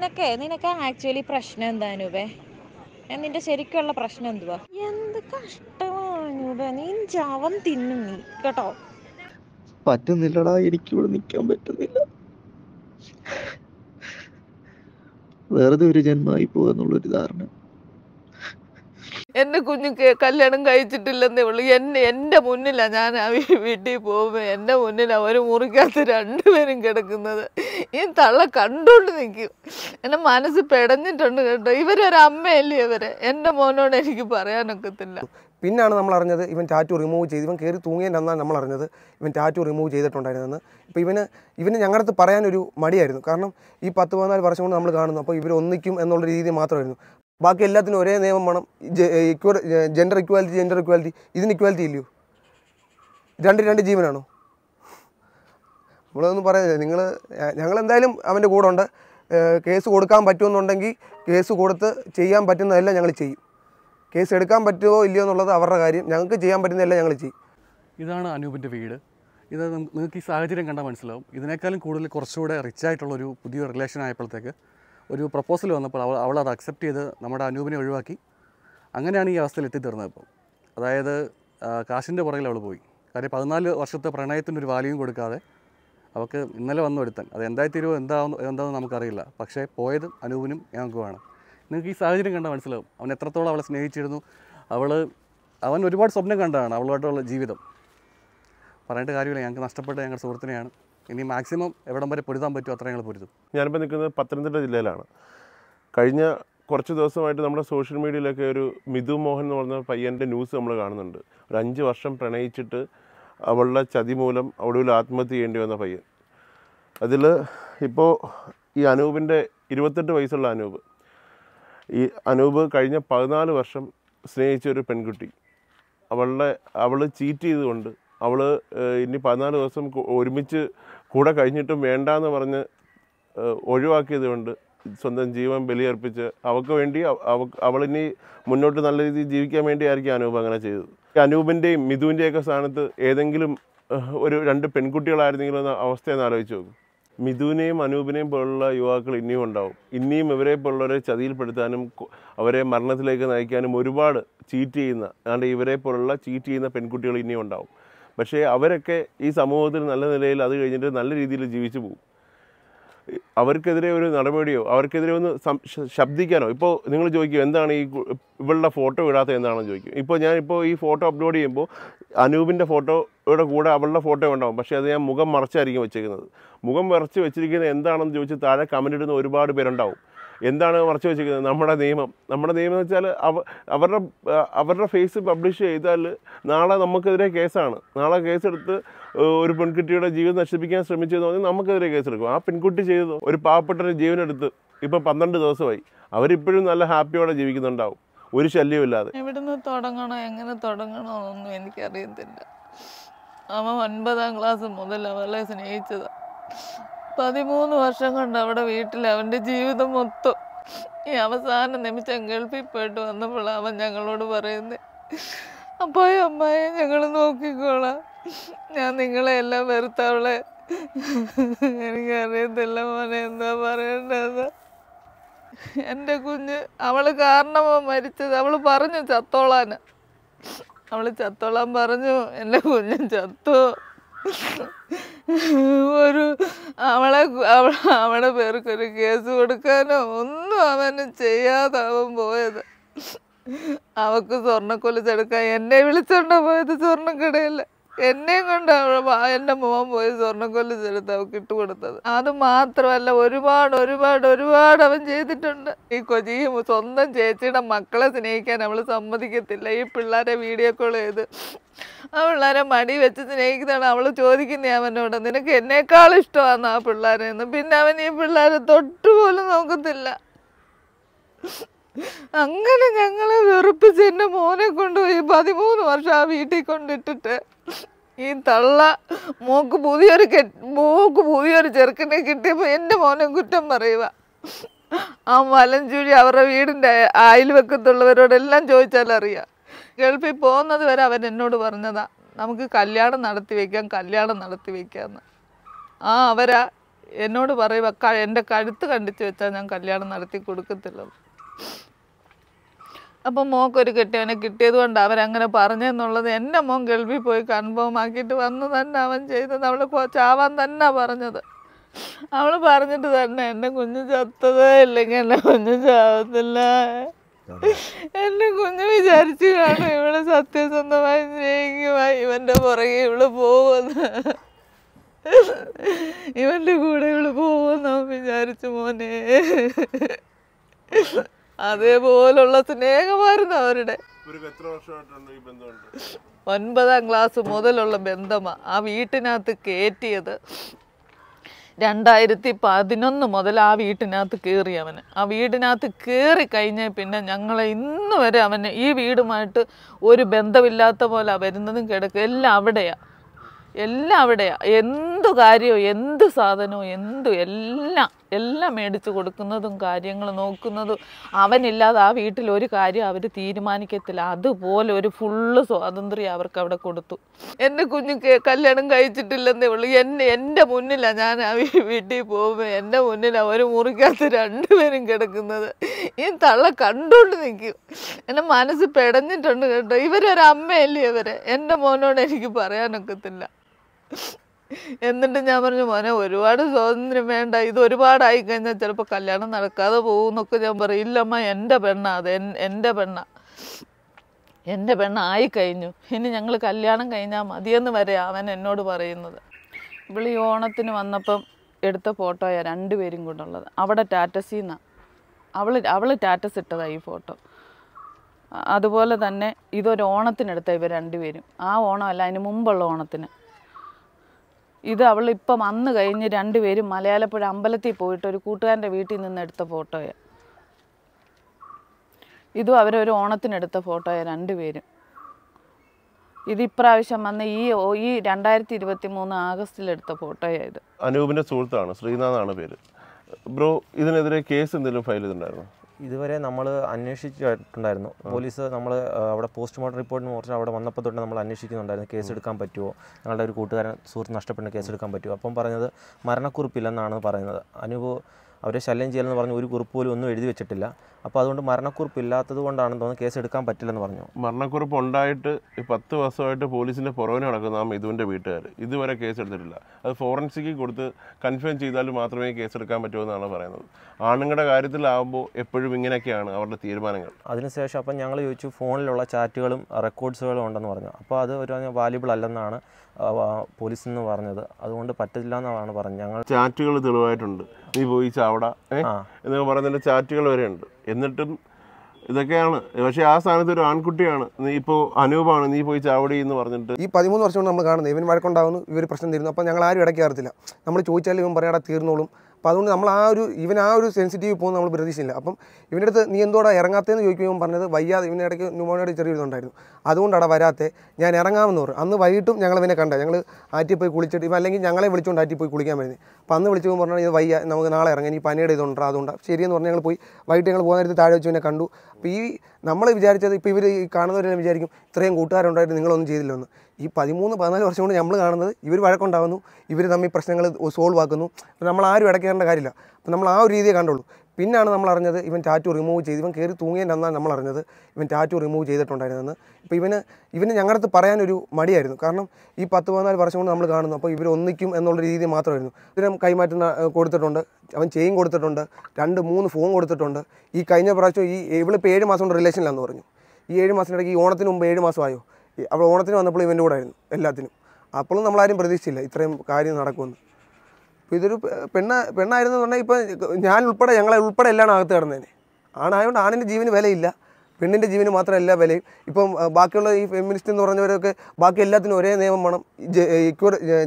നിനക്കേ നിനക്ക് ആക്ച്വലി പ്രശ്നം എന്താണ് വേ? നിന്റെ ശരിക്കുള്ള പ്രശ്നം എന്തുവാ? എന്ത് കഷ്ടമാണ് നീ ചവം തിന്നും നീ കേട്ടോ? പറ്റുന്നില്ലടാ എനിക്കിവിടെ നിൽക്കാൻ പറ്റുന്നില്ല. വെറുതെ ഒരു ജന്മമായി പോവാന്നുള്ളൊരു ധാരണ. എന്റെ കുഞ്ഞുക്ക് കല്യാണം കഴിച്ചിട്ടില്ലെന്നേ ഉള്ളൂ. എന്നെ എന്റെ മുന്നിലാ ഞാൻ ആ വീട്ടിൽ പോകുമ്പോൾ എന്റെ മുന്നിലാണ് ഒരു മുറിക്കകത്ത് രണ്ടുപേരും കിടക്കുന്നത്. ഈ തള്ള കണ്ടോണ്ട് നിൽക്കും എന്റെ മനസ്സ് പെടഞ്ഞിട്ടുണ്ട് കേട്ടോ. ഇവരൊരമ്മയല്ലേ ഇവരെ? എന്റെ മോനോട് എനിക്ക് പറയാനൊക്കത്തില്ല. പിന്നാണ് നമ്മൾ അറിഞ്ഞത് ഇവൻ ടാറ്റു റിമൂവ് ചെയ്ത് ഇവൻ കയറി തൂങ്ങിയതിന്റെ നമ്മൾ അറിഞ്ഞത് ഇവൻ ടാറ്റു റിമൂവ് ചെയ്തിട്ടുണ്ടായിരുന്നെന്ന് ഇപ്പോൾ ഇവന് ഇവന് ഞങ്ങളുടെ അടുത്ത് പറയാനൊരു മടിയായിരുന്നു. കാരണം ഈ പത്ത് പതിനാല് വർഷം കൊണ്ട് നമ്മൾ കാണുന്നു. അപ്പോൾ ഇവരൊന്നിക്കും എന്നുള്ള രീതി മാത്രമായിരുന്നു. ബാക്കി എല്ലാത്തിനും ഒരേ നിയമം വേണം. ജെൻഡർ ഇക്വാലിറ്റി ജെൻഡർ ഇക്വാലിറ്റി ഇതിന് ഇക്വാലിറ്റി ഇല്ലയോ? രണ്ട് രണ്ട് ജീവനാണോ? നമ്മളൊന്നും പറയുന്നില്ല നിങ്ങൾ ഞങ്ങൾ എന്തായാലും അവന്റെ കൂടെ ഉണ്ട്. കേസ് കൊടുക്കാൻ പറ്റുമെന്നുണ്ടെങ്കിൽ കേസ് കൊടുത്ത് ചെയ്യാൻ പറ്റുന്നതെല്ലാം ഞങ്ങൾ ചെയ്യും. കേസ് എടുക്കാൻ പറ്റുമോ ഇല്ലയോ എന്നുള്ളത് അവരുടെ കാര്യം. ഞങ്ങൾക്ക് ചെയ്യാൻ പറ്റുന്നതെല്ലാം ഞങ്ങൾ ചെയ്യും. ഇതാണ് അനൂപിന്റെ വീട്. ഇത് നിങ്ങൾക്ക് ഈ സാഹചര്യം കണ്ടാൽ മനസ്സിലാവും. ഇതിനേക്കാളും കൂടുതൽ കുറച്ചുകൂടെ റിച്ച് പുതിയ റിലേഷൻ ആയപ്പോഴത്തേക്ക് ഒരു പ്രപ്പോസൽ വന്നപ്പോൾ അവൾ അവൾ അത് അക്സെപ്റ്റ് ചെയ്ത് നമ്മുടെ അനൂപിനെ ഒഴിവാക്കി. അങ്ങനെയാണ് ഈ അവസ്ഥയിൽ എത്തിത്തീർന്നത് ഇപ്പോൾ അതായത് കാശിന്റെ പുറകിൽ അവൾ പോയി. കാര്യം പതിനാല് വർഷത്തെ പ്രണയത്തിന്റെ ഒരു വാല്യൂം കൊടുക്കാതെ അവൾക്ക് ഇന്നലെ വന്നു ഒരുത്തൻ. അത് എന്തായി തീരുമോ എന്താവും എന്താണെന്ന് നമുക്കറിയില്ല. പക്ഷേ പോയത് അനൂപിനും ഞങ്ങൾക്കുമാണ് നിങ്ങൾക്ക് ഈ സാഹചര്യം കണ്ടാൽ മനസ്സിലാവും. അവൻ എത്രത്തോളം അവളെ സ്നേഹിച്ചിരുന്നു. അവൾ അവൻ ഒരുപാട് സ്വപ്നം കണ്ടതാണ് അവളുമായിട്ടുള്ള ജീവിതം. പറഞ്ഞിട്ട് കാര്യമില്ല. ഞങ്ങൾക്ക് നഷ്ടപ്പെട്ട ഞങ്ങളുടെ സുഹൃത്തിനെയാണ്. ഇനി മാക്സിമം എവിടം വരെ പൊരുതാൻ പറ്റുമോ അത്ര ഞങ്ങൾ പൊരുതും. ഞാനിപ്പോൾ നിൽക്കുന്നത് പത്തനംതിട്ട ജില്ലയിലാണ്. കഴിഞ്ഞ കുറച്ച് ദിവസമായിട്ട് നമ്മുടെ സോഷ്യൽ മീഡിയയിലൊക്കെ ഒരു മിഥു മോഹൻ എന്ന് പറഞ്ഞ പയ്യന്റെ ന്യൂസ് നമ്മൾ കാണുന്നുണ്ട്. ഒരു അഞ്ച് വർഷം പ്രണയിച്ചിട്ട് അവളുടെ ചതി മൂലം ഒടുവിൽ ആത്മഹത്യ ചെയ്യേണ്ടി വന്ന പയ്യൻ. അതിൽ ഇപ്പോൾ ഈ അനൂപിന്റെ ഇരുപത്തെട്ട് വയസ്സുള്ള അനൂപ്. ഈ അനൂപ് കഴിഞ്ഞ പതിനാല് വർഷം സ്നേഹിച്ച ഒരു പെൺകുട്ടി. അവളുടെ അവൾ ചീറ്റ് ചെയ്തുകൊണ്ട് അവൾ ഇനി പതിനാല് ദിവസം ഒരുമിച്ച് കൂടെ കഴിഞ്ഞിട്ടും വേണ്ട എന്ന് പറഞ്ഞ് ഒഴിവാക്കിയത് കൊണ്ട് സ്വന്തം ജീവൻ ബലിയർപ്പിച്ച് അവൾക്ക് വേണ്ടി അവളിനി മുന്നോട്ട് നല്ല രീതിയിൽ ജീവിക്കാൻ വേണ്ടിയായിരിക്കും അനൂപ് അങ്ങനെ ചെയ്തത്. അനൂപിന്റെയും മിഥുവിന്റെയൊക്കെ സ്ഥാനത്ത് ഏതെങ്കിലും ഒരു രണ്ട് പെൺകുട്ടികളായിരുന്നെങ്കിലും എന്ന അവസ്ഥയെന്ന് ആലോചിച്ച് നോക്കും. മിഥുവിനെയും അനൂപിനെയും പോലുള്ള യുവാക്കൾ ഇനിയും ഉണ്ടാവും. ഇനിയും ഇവരെ പോലുള്ളവരെ ചതിയിൽപ്പെടുത്താനും അവരെ മരണത്തിലേക്ക് നയിക്കാനും ഒരുപാട് ചീറ്റ് ചെയ്യുന്ന അതാണ്ട് ഇവരെ പോലുള്ള ചീറ്റ് ചെയ്യുന്ന പെൺകുട്ടികൾ ഇനിയും ഉണ്ടാവും. പക്ഷേ അവരൊക്കെ ഈ സമൂഹത്തിൽ നല്ല നിലയിൽ അത് കഴിഞ്ഞിട്ട് നല്ല രീതിയിൽ ജീവിച്ചു പോകും. അവർക്കെതിരെ ഒരു നടപടിയോ അവർക്കെതിരെ ഒന്ന് ശബ്ദിക്കാനോ? ഇപ്പോൾ നിങ്ങൾ ചോദിക്കും എന്താണ് ഈ ഇവളുടെ ഫോട്ടോ ഇടാത്തത് എന്താണെന്ന് ചോദിക്കും. ഇപ്പോൾ ഞാൻ ഇപ്പോൾ ഈ ഫോട്ടോ അപ്ലോഡ് ചെയ്യുമ്പോൾ അനൂപിന്റെ ഫോട്ടോയുടെ കൂടെ അവളുടെ ഫോട്ടോ ഉണ്ടാവും. പക്ഷേ അത് ഞാൻ മുഖം മറച്ചായിരിക്കും വെച്ചേക്കുന്നത്. മുഖം മറച്ച് വെച്ചിരിക്കുന്നത് എന്താണെന്ന് ചോദിച്ച് താഴെ കമന്റ് ഇടുന്ന ഒരുപാട് പേരുണ്ടാവും. എന്താണ് മറച്ചു വെച്ചിരിക്കുന്നത്? നമ്മുടെ നിയമം. നമ്മുടെ നിയമം എന്ന് വെച്ചാൽ അവ അവരുടെ അവരുടെ ഫേസ് പബ്ലിഷ് ചെയ്താൽ നാളെ നമുക്കെതിരെ കേസാണ്. നാളെ കേസെടുത്ത് ഒരു പെൺകുട്ടിയുടെ ജീവിതം നശിപ്പിക്കാൻ ശ്രമിച്ചതെന്ന് പറഞ്ഞാൽ നമുക്കെതിരെ കേസെടുക്കും. ആ പെൺകുട്ടി ചെയ്തത് ഒരു പാവപ്പെട്ടൊരു ജീവനെടുത്ത് ഇപ്പം പന്ത്രണ്ട് ദിവസമായി. അവരിപ്പോഴും നല്ല ഹാപ്പിയോടെ ജീവിക്കുന്നുണ്ടാവും. ഒരു ശല്യമില്ലാതെ എവിടുന്ന് തുടങ്ങണോ? എങ്ങനെ തുടങ്ങണോ? ഒന്നും എനിക്കറിയത്തില്ല. അവൻ ഒൻപതാം ക്ലാസ് മുതൽ അവളെ സ്നേഹിച്ചതാ. പതിമൂന്ന് വർഷം കൊണ്ട് അവിടെ വീട്ടിൽ അവന്റെ ജീവിതം മൊത്തം ഈ അവസാന നിമിഷം ഗൾഫിൽ പോയിട്ട് വന്നപ്പോൾ അവൻ ഞങ്ങളോട് പറയുന്നത് അപ്പായ അമ്മായി ഞങ്ങൾ നോക്കിക്കോളാം. ഞാൻ നിങ്ങളെ എല്ലാം വെറുത്തവളെ. എനിക്കറിയത്തില്ല മോനെ എന്താ പറയേണ്ടത് എന്റെ കുഞ്ഞ് അവൾ കാരണമാ മരിച്ചത്. അവൾ പറഞ്ഞു ചത്തോളാന്. അവൾ ചത്തോളാൻ പറഞ്ഞു എന്റെ കുഞ്ഞ് ചത്തു? ഒരു അവളെ അവളുടെ പേർക്കൊരു കേസ് കൊടുക്കാനോ ഒന്നും അവന് ചെയ്യാതെ പോയത്. അവക്ക് സ്വർണക്കൊലിച്ചെടുക്കാൻ എന്നെ വിളിച്ചോണ്ടാ പോയത് സ്വർണക്കടയിൽ എന്നെയും കൊണ്ട് എന്റെ മോൻ പോയി സ്വർണക്കൊല്ലിച്ചെടുത്ത് അവൾക്ക് ഇട്ടുകൊടുത്തത് അത് മാത്രമല്ല ഒരുപാട് ഒരുപാട് ഒരുപാട് അവൻ ചെയ്തിട്ടുണ്ട്. ഈ കൊച്ചി സ്വന്തം ചേച്ചിയുടെ മക്കളെ സ്നേഹിക്കാൻ അവൾ സമ്മതിക്കത്തില്ല. ഈ പിള്ളേരെ വീഡിയോ കോൾ ചെയ്ത് ആ പിള്ളേരെ മടി വെച്ച് സ്നേഹിക്കുന്നതാണ് അവൾ ചോദിക്കുന്നേ അവനോട്. നിനക്ക് എന്നേക്കാൾ ഇഷ്ടമാണ് ആ പിള്ളേരെ എന്ന്. പിന്നെ അവൻ ഈ പിള്ളേരെ തൊട്ടുപോലും നോക്കത്തില്ല. അങ്ങനെ ഞങ്ങളെ വെറുപ്പിച്ച് എന്റെ മോനെ കൊണ്ടുപോയി പതിമൂന്ന് വർഷം ആ വീട്ടിൽ കൊണ്ടിട്ടിട്ട് ഈ തള്ള മോക്ക് പുതിയൊരു മോക്ക് പുതിയൊരു ചെറുക്കനെ കിട്ടിയപ്പോൾ എന്റെ മോനെ കുറ്റം പറയുക ആ മലഞ്ചുഴി അവരുടെ വീടിന്റെ അയൽവക്കത്തുള്ളവരോടെല്ലാം ചോദിച്ചാൽ അറിയാം. ഗൾഫിൽ പോകുന്നത് വരെ അവൻ എന്നോട് പറഞ്ഞതാ നമുക്ക് കല്യാണം നടത്തി വെക്കാം കല്യാണം നടത്തി വെക്കാന്ന്. ആ അവരാ എന്നോട് പറയുക എന്റെ കഴുത്ത് കണ്ടിച്ച് വെച്ചാൽ ഞാൻ കല്യാണം നടത്തി കൊടുക്കത്തില്ലെന്ന്. അപ്പം മോക്കൊരു കെട്ടിയവനെ കിട്ടിയത് കൊണ്ട് അവരങ്ങനെ പറഞ്ഞെന്നുള്ളത് എന്റെ മോൻ ഗൾഫിൽ പോയി കൺഫേം ആക്കിയിട്ട് വന്ന് തന്നെ അവൻ ചെയ്തത്. അവൾ ചാവാൻ തന്നെ പറഞ്ഞത്. അവൾ പറഞ്ഞിട്ട് തന്നെ എന്റെ കുഞ്ഞ് ചത്തതേ ഇല്ലെങ്കിൽ എന്റെ കുഞ്ഞ് ചാവത്തില്ല. എന്റെ കുഞ്ഞ് വിചാരിച്ചു കാണും ഇവൾ സത്യസന്ധമായി സ്നേഹിക്കുമായി ഇവന്റെ പുറകെ ഇവൾ പോകുന്ന. ഇവന്റെ കൂടെ ഇവൾ പോകുമെന്ന് വിചാരിച്ചു മോനെ. അതേപോലുള്ള സ്നേഹമായിരുന്നു അവരുടെ. ഒൻപതാം ക്ലാസ് മുതലുള്ള ബന്ധമാ ആ വീട്ടിനകത്ത് കയറ്റിയത് രണ്ടായിരത്തി പതിനൊന്ന് മുതൽ ആ വീട്ടിനകത്ത് കയറി അവന്. ആ വീടിനകത്ത് കയറി കഴിഞ്ഞ പിന്നെ ഞങ്ങളെ ഇന്ന് വരെ അവന് ഈ വീടുമായിട്ട് ഒരു ബന്ധമില്ലാത്ത പോലെ വരുന്നതും കിടക്കുക എല്ലാം അവിടെയാണ് എല്ലാം അവിടെയാണ് എന്തു കാര്യവും എന്ത് സാധനവും എന്തു എല്ലാം എല്ലാം മേടിച്ചു കൊടുക്കുന്നതും കാര്യങ്ങൾ നോക്കുന്നതും അവനില്ലാതെ ആ വീട്ടിൽ ഒരു കാര്യം അവർ തീരുമാനിക്കത്തില്ല. അതുപോലെ ഒരു ഫുള്ള് സ്വാതന്ത്ര്യം അവർക്ക് അവിടെ കൊടുത്തു. എന്റെ കുഞ്ഞുക്ക് കല്യാണം കഴിച്ചിട്ടില്ലെന്നേ ഉള്ളൂ. എന്നെ എന്റെ മുന്നിലാണ് ഞാൻ ആ വീട്ടിൽ പോകുമ്പോൾ എന്റെ മുന്നിലാണ് ഒരു മുറിക്കകത്ത് രണ്ടുപേരും കിടക്കുന്നത്. ഈ തള്ള കണ്ടുകൊണ്ട് നിൽക്കും എന്റെ മനസ്സ് പെടഞ്ഞിട്ടുണ്ട് കേട്ടോ. ഇവരൊരമ്മയല്ലേ ഇവരെ എന്റെ മോനോട് എനിക്ക് പറയാനൊക്കത്തില്ല. എന്നിട്ട് ഞാൻ പറഞ്ഞു മോനെ ഒരുപാട് സ്വാതന്ത്ര്യം വേണ്ട. ഇത് ഒരുപാടായി കഴിഞ്ഞാൽ ചിലപ്പോൾ കല്യാണം നടക്കാതെ പോകും എന്നൊക്കെ ഞാൻ പറയും. ഇല്ലമ്മ എന്റെ പെണ്ണാ അത്. എന്റെ പെണ്ണാ. എന്റെ പെണ്ണായി കഴിഞ്ഞു. ഇനി ഞങ്ങൾ കല്യാണം കഴിഞ്ഞാൽ മതിയെന്ന് വരെ അവൻ എന്നോട് പറയുന്നത്. ഇവൾ ഓണത്തിന് വന്നപ്പം എടുത്ത ഫോട്ടോയാണ് രണ്ടുപേരും കൊണ്ടുള്ളത് അവിടെ ടാറ്റസിൽ നിന്നാണ് അവൾ അവൾ ടാറ്റസ് ഇട്ടതാണ് ഈ ഫോട്ടോ. അതുപോലെ തന്നെ ഇതൊരു ഓണത്തിനെടുത്ത ഇവർ രണ്ടുപേരും. ആ ഓണമല്ല അതിന് മുമ്പുള്ള ഓണത്തിന്. ഇത് അവൾ ഇപ്പം അന്ന് കഴിഞ്ഞ് രണ്ടുപേരും മലയാളപ്പുഴ അമ്പലത്തിൽ പോയിട്ട് ഒരു കൂട്ടുകാരന്റെ വീട്ടിൽ നിന്ന് എടുത്ത ഫോട്ടോയാണ് ഇതും അവരൊരു ഓണത്തിനെടുത്ത ഫോട്ടോയാണ് രണ്ടുപേരും ഇത് ഇപ്രാവശ്യം വന്ന ഈ ഈ രണ്ടായിരത്തി ഇരുപത്തി മൂന്ന് ആഗസ്റ്റിലെടുത്ത ഫോട്ടോയാണ് ഇത്. അനൂപിന്റെ സുഹൃത്താണ് ശ്രീനാഥാണ് പേര്. ബ്രോ ഇതിനെതിരെ കേസ് എന്തെങ്കിലും ഫയൽ ചെയ്തിട്ടുണ്ടായിരുന്നു? ഇതുവരെ നമ്മൾ അന്വേഷിച്ചിട്ടുണ്ടായിരുന്നു പോലീസ് നമ്മൾ അവിടെ പോസ്റ്റ്മോർട്ടം റിപ്പോർട്ടിന് കുറച്ച് അവിടെ വന്നപ്പോൾ തൊട്ട് നമ്മൾ അന്വേഷിക്കുന്നുണ്ടായിരുന്നു. കേസ് എടുക്കാൻ പറ്റുമോ ഞങ്ങളുടെ ഒരു കൂട്ടുകാരൻ സുഹൃത്ത് നഷ്ടപ്പെട്ട കേസ് എടുക്കാൻ പറ്റുമോ അപ്പം പറഞ്ഞത് മരണക്കുറിപ്പില്ലെന്നാണ് പറയുന്നത്. അനുഭവം അവരെ ശല്യം ചെയ്യലെന്ന് പറഞ്ഞ് ഒരു കുറിപ്പ് പോലും ഒന്നും എഴുതി വെച്ചിട്ടില്ല. അപ്പോൾ അതുകൊണ്ട് മരണക്കുറിപ്പ് ഇല്ലാത്തത് കൊണ്ടാണെന്ന് തോന്നുന്നു കേസ് എടുക്കാൻ പറ്റില്ലെന്ന് പറഞ്ഞു. മരണക്കുറിപ്പ് ഉണ്ടായിട്ട് പത്ത് വർഷമായിട്ട് പോലീസിന്റെ പുറകിന് നടക്കുന്ന ആ മിഥുവിന്റെ വീട്ടുകാർ ഇതുവരെ കേസ് എടുത്തിട്ടില്ല. അത് ഫോറൻസിക്ക് കൊടുത്ത് കൺഫേം ചെയ്താൽ മാത്രമേ കേസ് എടുക്കാൻ പറ്റൂ എന്നാണ് പറയുന്നത്. ആണുങ്ങളുടെ കാര്യത്തിലാവുമ്പോൾ എപ്പോഴും ഇങ്ങനെയൊക്കെയാണ് അവരുടെ തീരുമാനങ്ങൾ. അതിനുശേഷം അപ്പം ഞങ്ങൾ ചോദിച്ചു ഫോണിലുള്ള ചാറ്റുകളും റെക്കോർഡ്സുകളും ഉണ്ടെന്ന് പറഞ്ഞു. അപ്പോൾ അത് ഒരു വാല്യുബിൾ അല്ലെന്നാണ് പോലീസ് എന്ന് പറഞ്ഞത്. അതുകൊണ്ട് പറ്റില്ല എന്നാണ് പറഞ്ഞത്. ഞങ്ങൾ ചാറ്റുകൾ തെളിവായിട്ടുണ്ട്. നീ പോയി ചാവട എന്നൊക്കെ പറയുന്നതിന്റെ ചാറ്റുകൾ വരെ ഉണ്ട് എന്നിട്ടും ഇതൊക്കെയാണ്. പക്ഷേ ആ സ്ഥാനത്ത് ഒരു ആൺകുട്ടിയാണ്. നീ ഇപ്പോൾ അനൂപാണ്. നീ പോയി ചാവടി എന്ന് പറഞ്ഞിട്ട്. ഈ പതിമൂന്ന് വർഷം കൊണ്ട് നമ്മൾ കാണുന്നത്. ഇവൻ വഴക്കുണ്ടാവുന്നു ഇവർ പ്രശ്നം തീരുന്നു. അപ്പോൾ ഞങ്ങൾ ആരും ഇടയ്ക്ക് കയറത്തില്ല. നമ്മൾ ചോദിച്ചാലും ഇവൻ പറയാടാ തീർന്നോളും. അപ്പോൾ അതുകൊണ്ട് നമ്മൾ ആ ഒരു ഇവൻ ആ ഒരു സെൻസിറ്റീവ് പോകുന്ന നമ്മൾ പ്രതീക്ഷിച്ചില്ല. അപ്പം ഇവന്റെ അടുത്ത് നീ എന്തോടാ ഇറങ്ങാത്തതെന്ന് ചോദിക്കുമ്പോൾ പറഞ്ഞത് വയ്യാതെ ഇവന്റെ ഇടയ്ക്ക് ന്യൂമോണിയുടെ ചെറിയൊരിതുണ്ടായിരുന്നു അതുകൊണ്ടാണ് വരാത്തെ. ഞാൻ ഇറങ്ങാമെന്ന് പറഞ്ഞു. അന്ന് വൈകിട്ടും ഞങ്ങൾ ഇവനെ കണ്ട. ഞങ്ങൾ ആറ്റി പോയി കുളിച്ചിട്ട് ഇവ അല്ലെങ്കിൽ ഞങ്ങളെ വിളിച്ചുകൊണ്ട് ആറ്റി പോയി കുളിക്കാൻ വരുന്നത് അപ്പോൾ അന്ന് വിളിച്ചപ്പോൾ പറഞ്ഞാൽ ഇത് വയ്യ നമുക്ക് നാളെ ഇറങ്ങി. ഈ പനിയുടെ ഇതുണ്ടോ അതുകൊണ്ട് ശരിയെന്ന് പറഞ്ഞാൽ ഞങ്ങൾ പോയി. വൈകിട്ട് ഞങ്ങൾ പോകുന്ന നേരത്ത് താഴെ വെച്ച് ഇവനെ കണ്ടു. അപ്പോൾ ഈ നമ്മൾ വിചാരിച്ചത് ഇപ്പോൾ ഇവർ ഈ കാണുന്നവരെല്ലാം വിചാരിക്കും ഇത്രയും കൂട്ടുകാരുണ്ടായിട്ട് നിങ്ങളൊന്നും ചെയ്തില്ലെന്ന്. ഈ പതിമൂന്ന് പതിനാല് വർഷം കൊണ്ട് നമ്മൾ കാണുന്നത് ഇവർ വഴക്കുണ്ടാകുന്നു ഇവർ തമ്മിൽ പ്രശ്നങ്ങൾ സോൾവ് ആക്കുന്നു. അപ്പോൾ നമ്മൾ ആരും ഇടയ്ക്കേണ്ട കാര്യമില്ല. അപ്പോൾ നമ്മൾ ആ ഒരു രീതിയെ കണ്ടുള്ളൂ. പിന്നാണ് നമ്മൾ അറിഞ്ഞത് ഇവൻ ടാറ്റു റിമൂവ് ചെയ്ത് ഇവൻ കയറി തൂങ്ങിയതിന്റെ അന്നാണ് നമ്മൾ അറിഞ്ഞത് ഇവൻ ടാറ്റു റിമൂവ് ചെയ്തിട്ടുണ്ടായിരുന്നെന്ന് ഇപ്പോൾ ഇവന് ഇവന് ഞങ്ങളുടെ അടുത്ത് പറയാനൊരു മടിയായിരുന്നു. കാരണം ഈ പത്ത് പതിനാല് വർഷം കൊണ്ട് നമ്മൾ കാണുന്നു. അപ്പോൾ ഇവർ ഒന്നിക്കും എന്നുള്ള രീതി മാത്രമായിരുന്നു. ഇതിനും കൈമാറ്റം കൊടുത്തിട്ടുണ്ട്. അവൻ ചെയിൻ കൊടുത്തിട്ടുണ്ട്. രണ്ട് മൂന്ന് ഫോൺ കൊടുത്തിട്ടുണ്ട്. ഈ കഴിഞ്ഞ പ്രാവശ്യം ഈ ഇവളിപ്പോൾ ഏഴ് മാസം കൊണ്ട് റിലേഷനിലാണെന്ന് പറഞ്ഞു. ഈ ഏഴ് മാസത്തിനിടയ്ക്ക് ഈ ഓണത്തിന് മുമ്പ് ഏഴ് മാസമായോ? അവൾ ഓണത്തിന് വന്നപ്പോൾ ഇവന്റെ കൂടെ ആയിരുന്നു എല്ലാത്തിനും. അപ്പോഴും നമ്മളാരും പ്രതീക്ഷിച്ചില്ല ഇത്രയും കാര്യം നടക്കുമെന്ന്. അപ്പോൾ ഇതൊരു പെണ്ണ പെണ്ണായിരുന്നു പറഞ്ഞാൽ ഇപ്പോൾ ഞാൻ ഉൾപ്പെടെ ഞങ്ങളെ ഉൾപ്പെടെ എല്ലാം അകത്ത് കിടന്നേനെ. ആണായതുകൊണ്ട് ആണിന്റെ ജീവന് വിലയില്ല. പെണ്ണിന്റെ ജീവന് മാത്രമല്ല വിലയും. ഇപ്പം ബാക്കിയുള്ള ഈ ഫെമിനിസ്റ്റ് എന്ന് പറഞ്ഞവരൊക്കെ ബാക്കി എല്ലാത്തിനും ഒരേ നിയമം വേണം.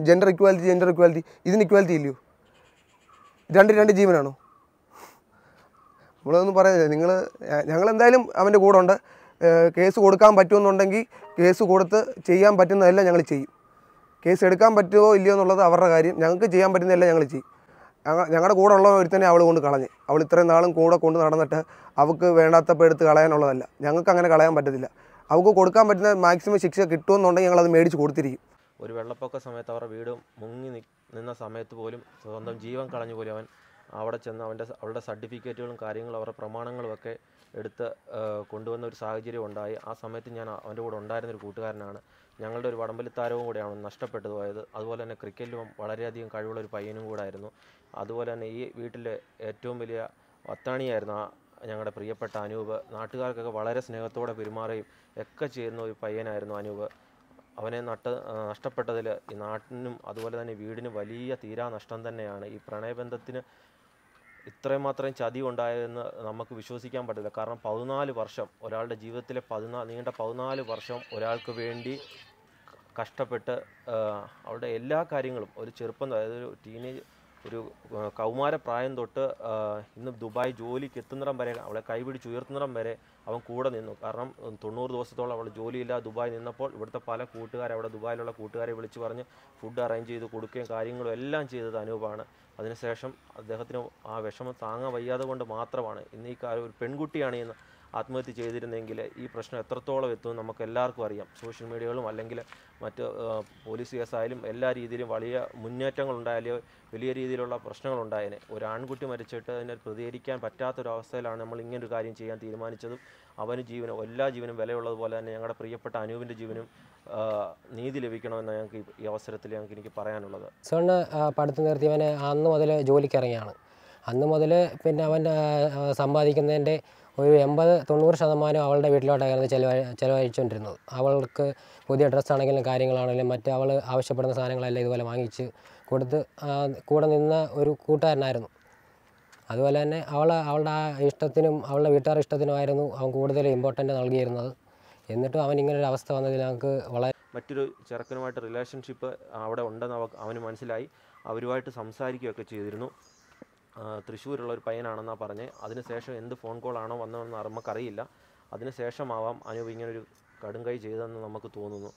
ജെൻഡർ ഇക്വാലിറ്റി ജെൻഡർ ഇക്വാലിറ്റി ഇതിന് ഇക്വാലിറ്റി ഇല്ലയോ? രണ്ട് രണ്ട് ജീവനാണോ? നമ്മളൊന്നും പറയുന്നില്ല നിങ്ങൾ ഞങ്ങളെന്തായാലും അവന്റെ കൂടെ ഉണ്ട്. കേസ് കൊടുക്കാൻ പറ്റുമെന്നുണ്ടെങ്കിൽ കേസ് കൊടുത്ത് ചെയ്യാൻ പറ്റുന്നതെല്ലാം ഞങ്ങൾ ചെയ്യും. കേസ് എടുക്കാൻ പറ്റുമോ ഇല്ലയോ എന്നുള്ളത് അവരുടെ കാര്യം. ഞങ്ങൾക്ക് ചെയ്യാൻ പറ്റുന്നതെല്ലാം ഞങ്ങൾ ചെയ്യും. ഞങ്ങളുടെ കൂടെ ഉള്ള തന്നെ അവൾ കൊണ്ട് കളഞ്ഞ്. അവൾ ഇത്രയും നാളും കൂടെ കൊണ്ട് നടന്നിട്ട് അവൾക്ക് വേണ്ടാത്തപ്പോൾ എടുത്ത് കളയാനുള്ളതല്ല. ഞങ്ങൾക്ക് അങ്ങനെ കളയാൻ പറ്റത്തില്ല. അവൾക്ക് കൊടുക്കാൻ പറ്റുന്ന മാക്സിമം ശിക്ഷ കിട്ടുമെന്നുണ്ടെങ്കിൽ ഞങ്ങളത് മേടിച്ച് കൊടുത്തിരിക്കും. ഒരു വെള്ളപ്പൊക്ക സമയത്ത് അവരുടെ വീട് മുങ്ങി നിന്ന സമയത്ത് പോലും സ്വന്തം ജീവൻ കളഞ്ഞു പോലും അവൻ അവിടെ ചെന്ന് അവന്റെ അവളുടെ സർട്ടിഫിക്കറ്റുകളും കാര്യങ്ങളും അവരുടെ പ്രമാണങ്ങളും ഒക്കെ എടുത്ത് കൊണ്ടുവന്ന ഒരു സാഹചര്യം ഉണ്ടായി. ആ സമയത്ത് ഞാൻ അവന്റെ കൂടെ ഉണ്ടായിരുന്ന ഒരു കൂട്ടുകാരനാണ്. ഞങ്ങളുടെ ഒരു വടംവലിത്താരവും കൂടെയാണ് നഷ്ടപ്പെട്ടു പോയത്. അതുപോലെ തന്നെ ക്രിക്കറ്റിലും വളരെയധികം കഴിവുള്ള ഒരു പയ്യനും കൂടായിരുന്നു അതുപോലെ തന്നെ ഈ വീട്ടിലെ ഏറ്റവും വലിയ അത്താണിയായിരുന്നു ആ ഞങ്ങളുടെ പ്രിയപ്പെട്ട അനൂപ്. നാട്ടുകാർക്കൊക്കെ വളരെ സ്നേഹത്തോടെ പെരുമാറുകയും ഒക്കെ ചെയ്യുന്ന ഒരു പയ്യനായിരുന്നു അനൂപ്. അവനെ നട്ട നഷ്ടപ്പെട്ടതിൽ ഈ നാട്ടിനും അതുപോലെ തന്നെ വീടിനും വലിയ തീരാ നഷ്ടം തന്നെയാണ്. ഈ പ്രണയബന്ധത്തിന് ഇത്രയും മാത്രം ചതി ഉണ്ടായതെന്ന് നമുക്ക് വിശ്വസിക്കാൻ പറ്റില്ല. കാരണം പതിനാല് വർഷം ഒരാളുടെ ജീവിതത്തിലെ പതിനാല് നീണ്ട പതിനാല് വർഷം ഒരാൾക്ക് വേണ്ടി കഷ്ടപ്പെട്ട് അവരുടെ എല്ലാ കാര്യങ്ങളും ഒരു ചെറുപ്പം അതായത് ഒരു ടീനേജ് ഒരു കൗമാരപ്രായം കൗമാര പ്രായം തൊട്ട് ഇന്ന് ദുബായ് ജോലിക്ക് എത്തുന്നിടം വരെ അവളെ കൈപിടിച്ച് ഉയർത്തുന്നിടം വരെ അവൻ കൂടെ നിന്നു. കാരണം തൊണ്ണൂറ് ദിവസത്തോളം അവൾ ജോലിയില്ലാതെ ദുബായ് നിന്നപ്പോൾ ഇവിടുത്തെ പല കൂട്ടുകാരെ അവിടെ ദുബായിലുള്ള കൂട്ടുകാരെ വിളിച്ച് പറഞ്ഞ് ഫുഡ് അറേഞ്ച് ചെയ്ത് കൊടുക്കുകയും കാര്യങ്ങളും എല്ലാം ചെയ്തത് അനൂപാണ്. അതിനുശേഷം അദ്ദേഹത്തിന് ആ വിഷമം താങ്ങാൻ വയ്യാതെ കൊണ്ട് മാത്രമാണ് ഇന്ന് ഈ കാര്യം ഒരു പെൺകുട്ടിയാണ് ഇന്ന് ആത്മഹത്യ ചെയ്തിരുന്നെങ്കിൽ ഈ പ്രശ്നം എത്രത്തോളം എത്തുമെന്ന് നമുക്ക് എല്ലാവർക്കും അറിയാം. സോഷ്യൽ മീഡിയകളും അല്ലെങ്കിൽ മറ്റ് പോലീസ് കേസായാലും എല്ലാ രീതിയിലും വലിയ മുന്നേറ്റങ്ങൾ ഉണ്ടായാലും വലിയ രീതിയിലുള്ള പ്രശ്നങ്ങൾ പ്രശ്നങ്ങളുണ്ടായേനെ. ഒരു ആൺകുട്ടി മരിച്ചിട്ട് അതിനെ പ്രതികരിക്കാൻ പറ്റാത്തൊരവസ്ഥയിലാണ് നമ്മൾ ഇങ്ങനൊരു കാര്യം ചെയ്യാൻ തീരുമാനിച്ചതും അവന് ജീവനും എല്ലാ ജീവനും വിലയുള്ളതുപോലെ തന്നെ ഞങ്ങളുടെ പ്രിയപ്പെട്ട അനൂപിന്റെ ജീവനും നീതി ലഭിക്കണമെന്ന് ഞങ്ങൾക്ക് ഈ- അവസരത്തിൽ ഞങ്ങൾക്ക് എനിക്ക് പറയാനുള്ളത്. സോണ് പഠിത്തം നിർത്തിയവനെ അന്ന് മുതൽ ജോലിക്ക് ഇറങ്ങിയാണ്. അന്ന് മുതൽ പിന്നെ അവൻ സമ്പാദിക്കുന്നതിന്റെ ഒരു എൺപത് തൊണ്ണൂറ് ശതമാനം അവളുടെ വീട്ടിലോട്ടായിരുന്നു ചിലവഴി ചിലവഴിച്ചുകൊണ്ടിരുന്നത്. അവൾക്ക് പുതിയ ഡ്രസ്സാണെങ്കിലും കാര്യങ്ങളാണെങ്കിലും മറ്റ് അവൾ ആവശ്യപ്പെടുന്ന സാധനങ്ങളെല്ലാം ഇതുപോലെ വാങ്ങിച്ച് കൊടുത്ത് കൂടെ നിന്ന ഒരു കൂട്ടുകാരനായിരുന്നു. അതുപോലെ തന്നെ അവൾ അവളുടെ ആ ഇഷ്ടത്തിനും അവളുടെ വീട്ടുകാർ ഇഷ്ടത്തിനുമായിരുന്നു അവൻ കൂടുതൽ ഇമ്പോർട്ടന്റ് നൽകിയിരുന്നത്. എന്നിട്ടും അവൻ ഇങ്ങനെ ഒരു അവസ്ഥ വന്നതിൽ ഞങ്ങൾക്ക് വളരെ മറ്റൊരു ചെറുക്കനുമായിട്ട് റിലേഷൻഷിപ്പ് അവിടെ ഉണ്ടെന്ന് അവ അവന് മനസ്സിലായി. അവരുമായിട്ട് സംസാരിക്കുകയൊക്കെ ചെയ്തിരുന്നു. തൃശ്ശൂരുള്ള ഒരു പയ്യനാണെന്നാണ് പറഞ്ഞ്. അതിനുശേഷം എന്ത് ഫോൺ കോളാണോ വന്നതെന്ന് നമുക്കറിയില്ല. അതിനുശേഷമാവാം അനൂപ് ഇങ്ങനൊരു കടുംകൈ ചെയ്തതെന്ന് നമുക്ക് തോന്നുന്നു.